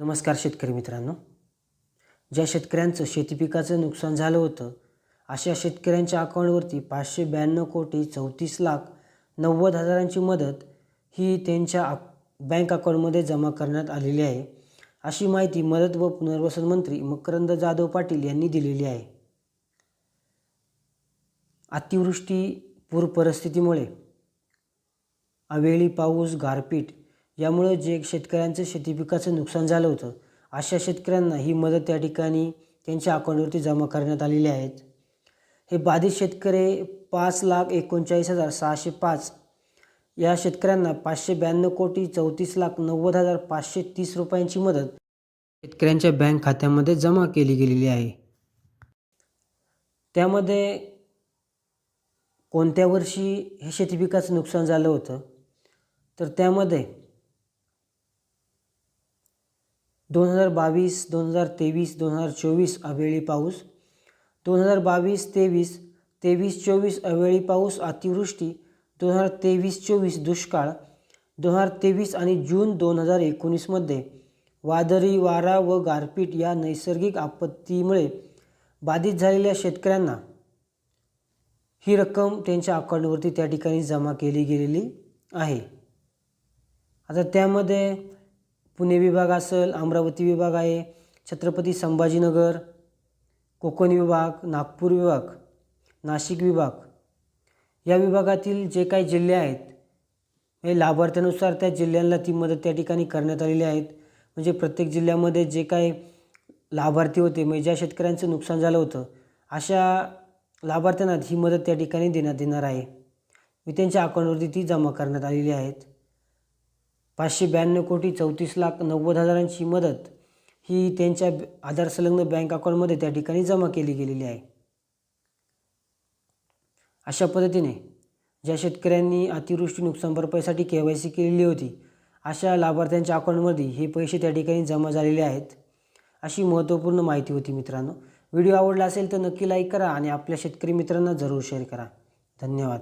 नमस्कार शेतकरी मित्रांनो. ज्या शेतकऱ्यांचं शेतीपिकाचं नुकसान झालं होतं अशा शेतकऱ्यांच्या अकाउंटवरती पाचशे ब्याण्णव कोटी चौतीस लाख नव्वद हजारांची मदत ही त्यांच्या अक बँक अकाउंटमध्ये जमा करण्यात आलेली आहे. अशी माहिती मदत व पुनर्वसन मंत्री मकरंद जाधव पाटील यांनी दिलेली आहे. अतिवृष्टी पूर परिस्थितीमुळे अवेळी पाऊस गारपीट यामुळं जे शेतकऱ्यांचं शेतीपिकाचं नुकसान झालं होतं अशा शेतकऱ्यांना ही मदत त्या ठिकाणी त्यांच्या अकाउंटवरती जमा करण्यात आलेली आहेत. हे बाधित शेतकरी पाच लाख एकोणचाळीस हजार सहाशे पाच. या शेतकऱ्यांना पाचशे ब्याण्णव कोटी चौतीस लाख नव्वद हजार पाचशे तीस रुपयांची मदत शेतकऱ्यांच्या बँक खात्यामध्ये जमा केली गेलेली आहे. त्यामध्ये कोणत्या वर्षी हे शेतीपिकाचं नुकसान झालं होतं तर त्यामध्ये दोन हजार बावीस दोन हजार तेवीस दोन हजार चोवीस अवेळी पाऊस. दोन हजार बावीस तेवीस तेवीस चोवीस अवेळी पाऊस अतिवृष्टी. दोन हजार तेवीस चोवीस दुष्काळ. दोन हजार तेवीस आणि जून दोन हजार एकोणीसमध्ये वादळी वारा व गारपीट या नैसर्गिक आपत्तीमुळे बाधित झालेल्या शेतकऱ्यांना ही रक्कम त्यांच्या अकाउंटवरती त्या ठिकाणी जमा केली गेलेली आहे. आता त्यामध्ये पुणे विभाग असेल अमरावती विभाग आहे छत्रपती संभाजीनगर कोकण विभाग नागपूर विभाग नाशिक विभाग. या विभागातील जे काही जिल्हे आहेत हे लाभार्थ्यानुसार त्या जिल्ह्यांना ती मदत त्या ठिकाणी करण्यात आलेली आहेत. म्हणजे प्रत्येक जिल्ह्यामध्ये जे काही लाभार्थी होते म्हणजे ज्या शेतकऱ्यांचं नुकसान झालं होतं अशा लाभार्थ्यांना ही मदत त्या ठिकाणी देण्यात येणार आहे. मी त्यांच्या अकाउंटवरती ती जमा करण्यात आलेली आहेत. पाचशे ब्याण्णव कोटी चौतीस लाख नव्वद हजारांची मदत ही त्यांच्या आधार संलग्न बँक अकाउंटमध्ये त्या ठिकाणी जमा केली गेलेली आहे. अशा पद्धतीने ज्या शेतकऱ्यांनी अतिवृष्टी नुकसान भरपाईसाठी के वाय सी केलेली होती अशा लाभार्थ्यांच्या अकाउंटमध्ये हे पैसे त्या ठिकाणी जमा झालेले आहेत अशी महत्त्वपूर्ण माहिती होती मित्रांनो. व्हिडिओ आवडला असेल तर नक्की लाईक करा आणि आपल्या शेतकरी मित्रांना जरूर शेअर करा. धन्यवाद.